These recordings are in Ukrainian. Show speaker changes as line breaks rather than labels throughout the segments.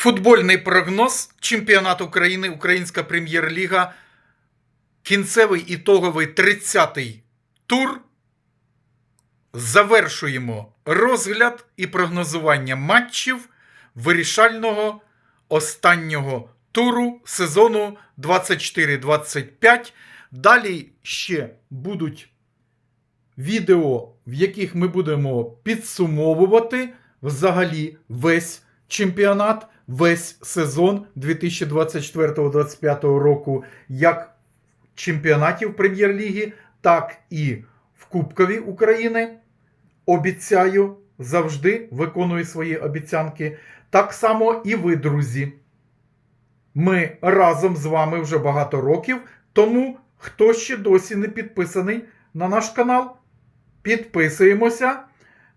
Футбольний прогноз Чемпіонат України, Українська прем'єр-ліга, кінцевий ітоговий 30-й тур. Завершуємо розгляд і прогнозування матчів вирішального останнього туру сезону 24-25. Далі ще будуть відео, в яких ми будемо підсумовувати взагалі весь чемпіонат, весь сезон 2024-2025 року, як чемпіонатів прем'єр-ліги, так і в Кубкові України. Обіцяю завжди виконую свої обіцянки. Так само і ви, друзі. Ми разом з вами вже багато років. Тому, хто ще досі не підписаний на наш канал, підписуємося.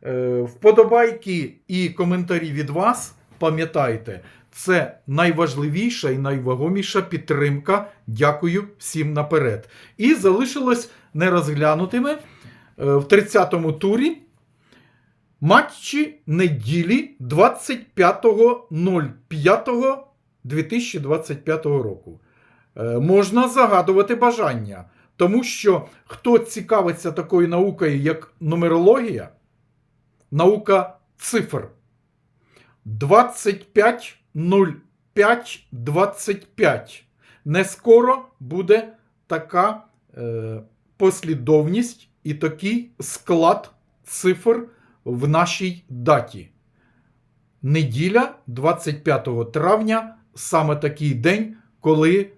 Е, Вподобайки і коментарі від вас. Пам'ятайте, це найважливіша і найвагоміша підтримка. Дякую всім наперед. І залишилось нерозглянутими е, в 30-му турі матчі неділі 25.05.2025 року. Е, Можна загадувати бажання, тому що хто цікавиться такою наукою, як нумерологія, наука цифр 25.05.25. Не скоро буде така е, послідовність і такий склад цифр в нашій даті. Неділя 25 травня саме такий день, коли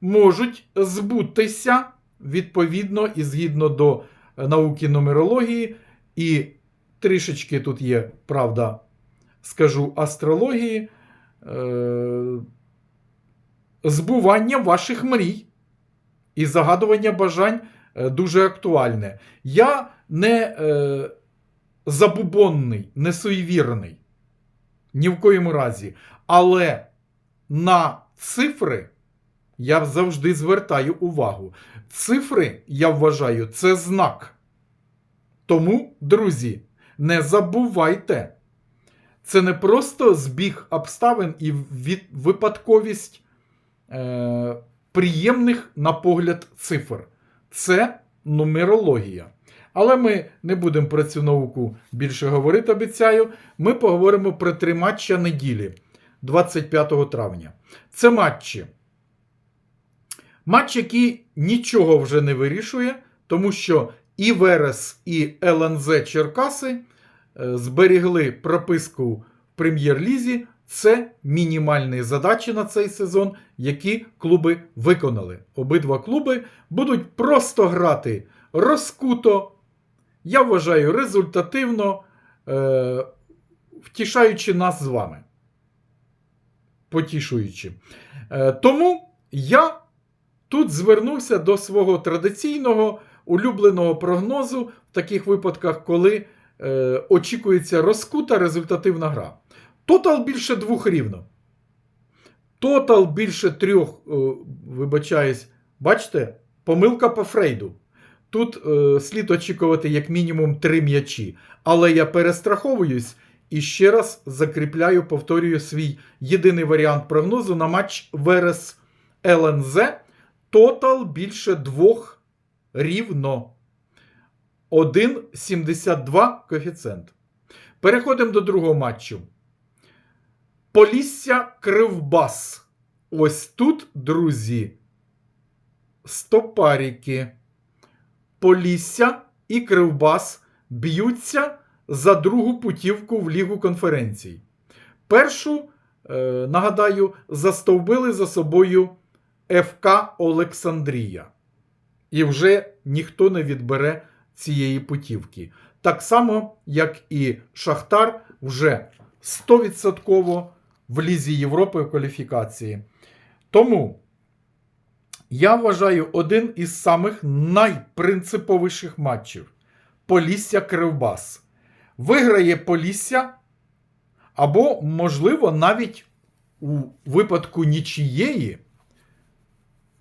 можуть збутися відповідно і згідно до науки нумерології, і трішечки тут є, правда, скажу астрології, е- збування ваших мрій і загадування бажань е, дуже актуальне. Я не е- забубонний, не суєвірний. Ні в коєму разі. Але на цифри я завжди звертаю увагу. Цифри, я вважаю, це знак. Тому, друзі, не забувайте. Це не просто збіг обставин і від, випадковість е, приємних на погляд цифр. Це нумерологія. Але ми не будемо про цю науку більше говорити, обіцяю. Ми поговоримо про три матчі неділі 25 травня. Це матчі. Матч, який нічого вже не вирішує, тому що і Верес, і ЛНЗ Черкаси зберігли прописку в прем'єр-лізі. Це мінімальні задачі на цей сезон, які клуби виконали. Обидва клуби будуть просто грати розкуто, я вважаю, результативно, е, втішаючи нас з вами. Потішуючи. Е, тому я тут звернувся до свого традиційного улюбленого прогнозу в таких випадках, коли е, очікується розкута результативна гра. Тотал більше двох рівно. Тотал більше трьох, е, вибачаюсь, бачите, помилка по Фрейду. Тут е, слід очікувати як мінімум три м'ячі. Але я перестраховуюсь і ще раз закріпляю, повторюю свій єдиний варіант прогнозу на матч Верес ЛНЗ. Тотал більше двох рівно. 1,72 коефіцієнт. Переходимо до другого матчу. Полісся Кривбас. Ось тут, друзі, стопаріки. Полісся і Кривбас б'ються за другу путівку в Лігу конференцій. Першу, е, нагадаю, застовбили за собою ФК Олександрія. І вже ніхто не відбере цієї путівки. Так само, як і Шахтар вже 100% в Лізі Європи в кваліфікації. Тому я вважаю один із самих найпринциповіших матчів Полісся Кривбас. Виграє Полісся, або, можливо, навіть у випадку нічієї.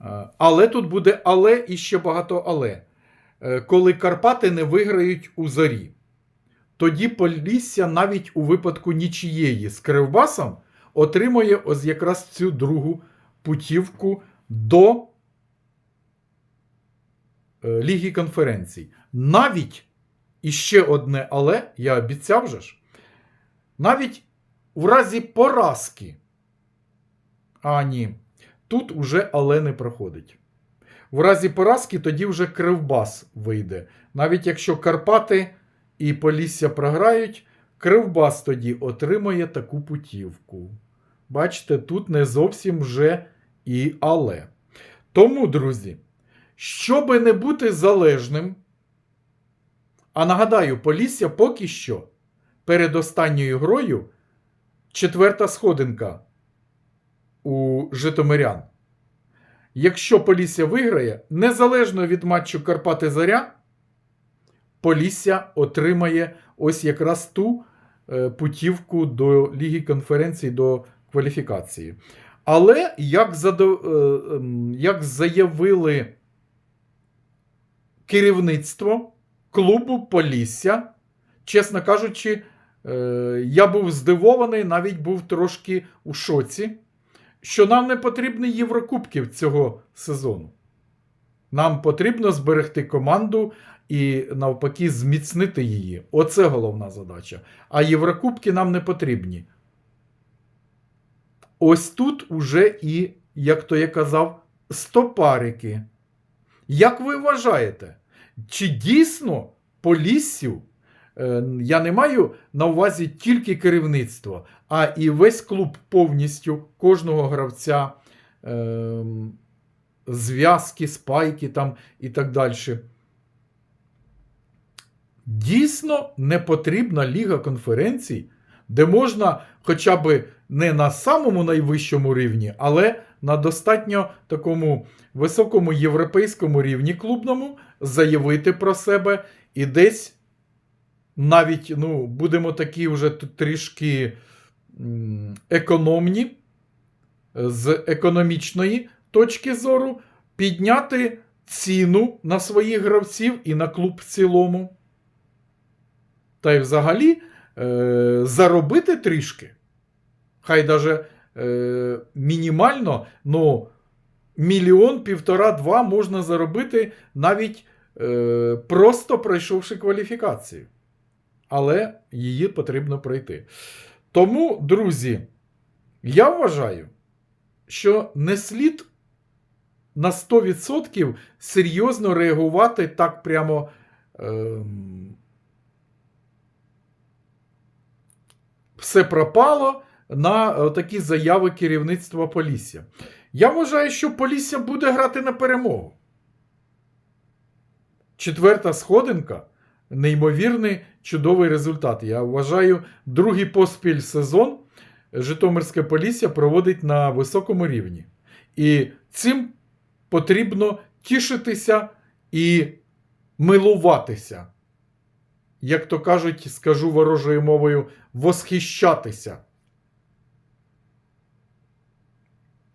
е, Але тут буде але і ще багато але. Е, Коли Карпати не виграють у зорі. Тоді Полісся навіть у випадку нічієї з Кривбасом отримує ось якраз цю другу путівку до е, Ліги конференцій. Навіть іще одне але, я обіцяв же ж, навіть у разі поразки. А ні, тут уже але не проходить. В разі поразки тоді вже Кривбас вийде. Навіть якщо Карпати і Полісся програють, Кривбас тоді отримає таку путівку. Бачите, тут не зовсім вже і але. Тому, друзі, щоби не бути залежним, а нагадаю, Полісся поки що перед останньою грою четверта сходинка у Житомирян. Якщо Полісся виграє, незалежно від матчу Карпати Заря, Полісся отримає ось якраз ту е, путівку до Ліги конференцій до кваліфікації. Але як, задо... е, ем, як заявили керівництво клубу Полісся, чесно кажучи, е, я був здивований, навіть був трошки у шоці, що нам не потрібні Єврокубків цього сезону. Нам потрібно зберегти команду і навпаки зміцнити її. Оце головна задача. А Єврокубки нам не потрібні. Ось тут уже і, як то я казав, стопарики. Як ви вважаєте, чи дійсно Поліссю, я не маю на увазі тільки керівництво, а і весь клуб повністю кожного гравця, е, зв'язки, спайки там і так далі. Дійсно не потрібна ліга конференцій, де можна хоча б не на самому найвищому рівні, але на достатньо такому високому європейському рівні клубному заявити про себе і десь навіть, ну, будемо такі вже трішки економні з економічної точки зору, підняти ціну на своїх гравців і на клуб в цілому. Та й взагалі е, заробити трішки. Хай даже е, мінімально, ну, мільйон, півтора-два можна заробити навіть е, просто пройшовши кваліфікацію. Але її потрібно пройти. Тому, друзі, я вважаю, що не слід на 100% серйозно реагувати так прямо. Е, все пропало на е, такі заяви керівництва Полісся. Я вважаю, що Полісся буде грати на перемогу. Четверта сходинка неймовірний чудовий результат. Я вважаю, другий поспіль сезон Житомирське Полісся проводить на високому рівні. І цим потрібно тішитися і милуватися. Як то кажуть, скажу ворожою мовою, восхищатися.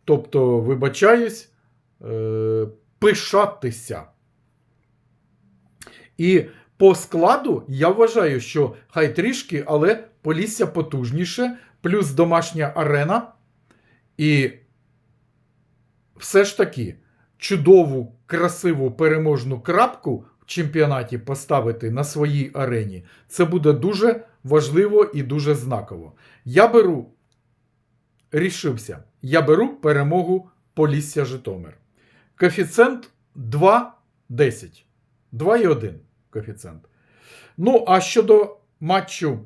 Тобто, вибачаюсь, е, пишатися. І по складу я вважаю, що хай трішки, але Полісся потужніше, плюс домашня арена. І все ж таки чудову, красиву переможну крапку в чемпіонаті поставити на своїй арені. Це буде дуже важливо і дуже знаково. Я беру, рішився, я беру перемогу Полісся Житомир. Коефіцієнт 2,10. 2,1 коефіцієнт. Ну, а щодо матчу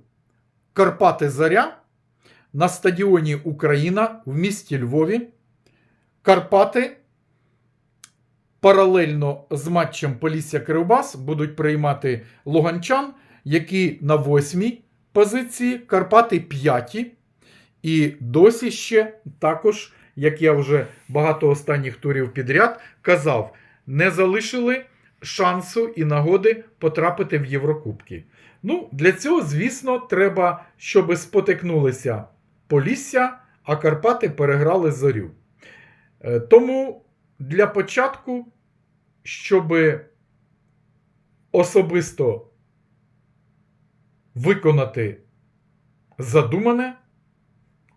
Карпати Заря на стадіоні Україна в місті Львові. Карпати паралельно з матчем Полісся Кривбас будуть приймати Луганчан, які на восьмій позиції, Карпати п'яті. І досі ще також, як я вже багато останніх турів підряд казав, не залишили шансу і нагоди потрапити в Єврокубки. Ну, для цього, звісно, треба, щоб спотикнулися Полісся, а Карпати переграли зорю. Е, Тому для початку, щоб особисто виконати задумане,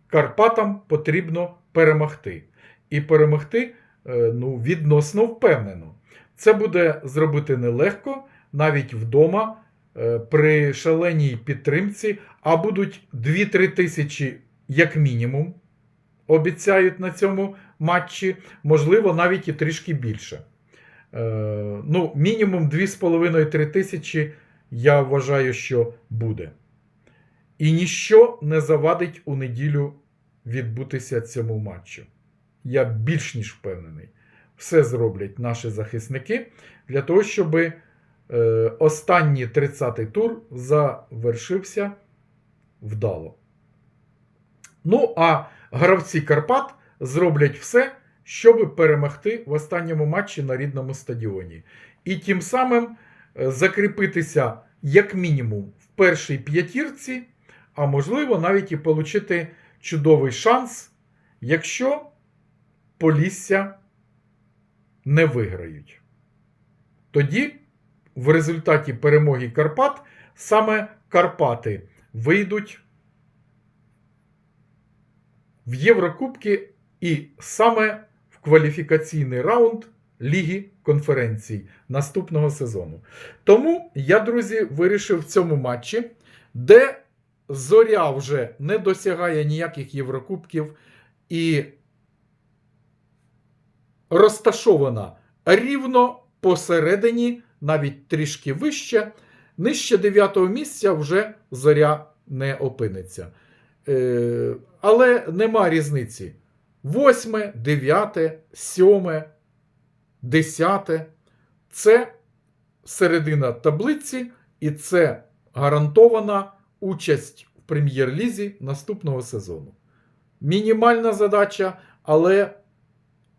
Карпатам потрібно перемогти. І перемогти е, ну, відносно впевнено. Це буде зробити нелегко, навіть вдома, е, при шаленій підтримці, а будуть 2-3 тисячі як мінімум. Обіцяють на цьому матчі, можливо, навіть і трішки більше. Е, ну, мінімум 2,5-3 тисячі, я вважаю, що буде. І ніщо не завадить у неділю відбутися цьому матчу. Я більш ніж впевнений. Все зроблять наші захисники для того, щоб е, останній 30-й тур завершився вдало. Ну, а гравці Карпат зроблять все, щоб перемогти в останньому матчі на рідному стадіоні. І тим самим е, закріпитися як мінімум в першій п'ятірці, а можливо навіть і отримати чудовий шанс, якщо Полісся не виграють. Тоді, в результаті перемоги Карпат, саме Карпати вийдуть в Єврокубки і саме в кваліфікаційний раунд Ліги конференцій наступного сезону. Тому я, друзі, вирішив в цьому матчі, де зоря вже не досягає ніяких Єврокубків і розташована рівно посередині, навіть трішки вище, нижче 9 місця вже зоря не опиниться. Е, але нема різниці. Восьме, дев'яте, сьоме, десяте це середина таблиці, і це гарантована участь в прем'єр-лізі наступного сезону. Мінімальна задача, але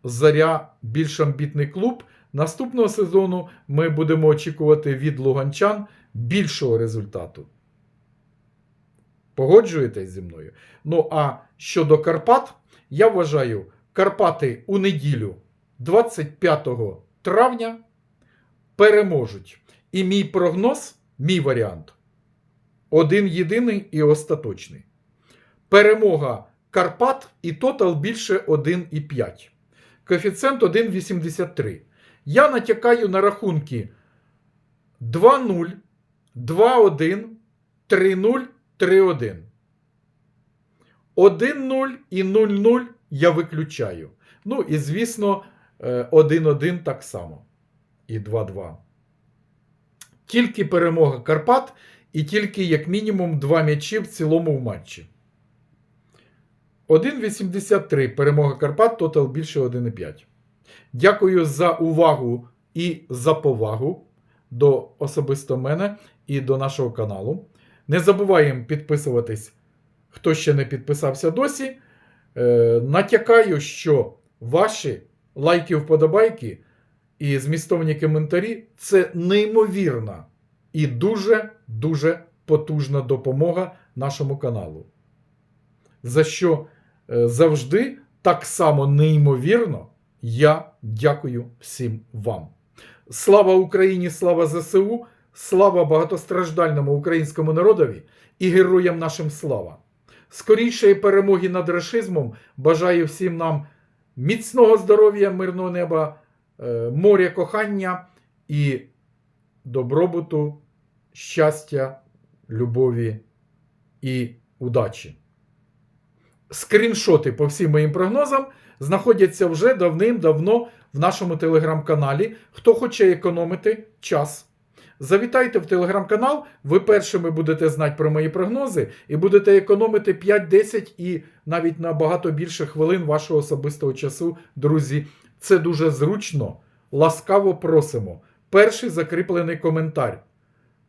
Заря більш амбітний клуб. Наступного сезону ми будемо очікувати від луганчан більшого результату. Погоджуєтесь зі мною? Ну, а щодо Карпат, я вважаю, Карпати у неділю 25 травня переможуть. І мій прогноз, мій варіант один єдиний і остаточний. Перемога Карпат і тотал більше 1,5. Коефіцієнт 1,83. Я натякаю на рахунки 2-0, 2-1, 3-0, 3-1. 1-0 і 0-0 я виключаю. Ну і, звісно, 1-1 так само. І 2-2. Тільки перемога Карпат і тільки, як мінімум, 2 м'ячі в цілому в матчі. 1,83 перемога Карпат, тотал більше 1,5. Дякую за увагу і за повагу до особисто мене і до нашого каналу. Не забуваємо підписуватись, хто ще не підписався досі. Е, натякаю, що ваші лайки, вподобайки і змістовні коментарі це неймовірна і дуже-дуже потужна допомога нашому каналу. За що завжди так само неймовірно я дякую всім вам. Слава Україні, слава ЗСУ, слава багатостраждальному українському народові і героям нашим слава! Скорішої перемоги над рашизмом бажаю всім нам міцного здоров'я, мирного неба, е, моря кохання і добробуту, щастя, любові і удачі. Скріншоти по всім моїм прогнозам знаходяться вже давним-давно в нашому телеграм-каналі. Хто хоче економити час. Завітайте в телеграм-канал, ви першими будете знати про мої прогнози і будете економити 5-10 і навіть набагато більше хвилин вашого особистого часу, друзі. Це дуже зручно. Ласкаво просимо. Перший закріплений коментар.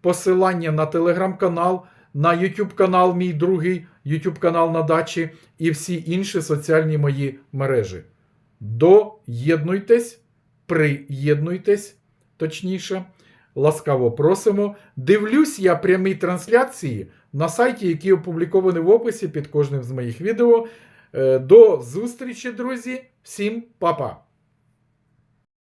Посилання на телеграм-канал, на YouTube канал, мій другий YouTube канал на дачі і всі інші соціальні мої мережі. Доєднуйтесь, приєднуйтесь, точніше. Ласкаво просимо. Дивлюсь я прямі трансляції на сайті, який опублікований в описі під кожним з моїх відео. Е, До зустрічі, друзі. Всім па-па!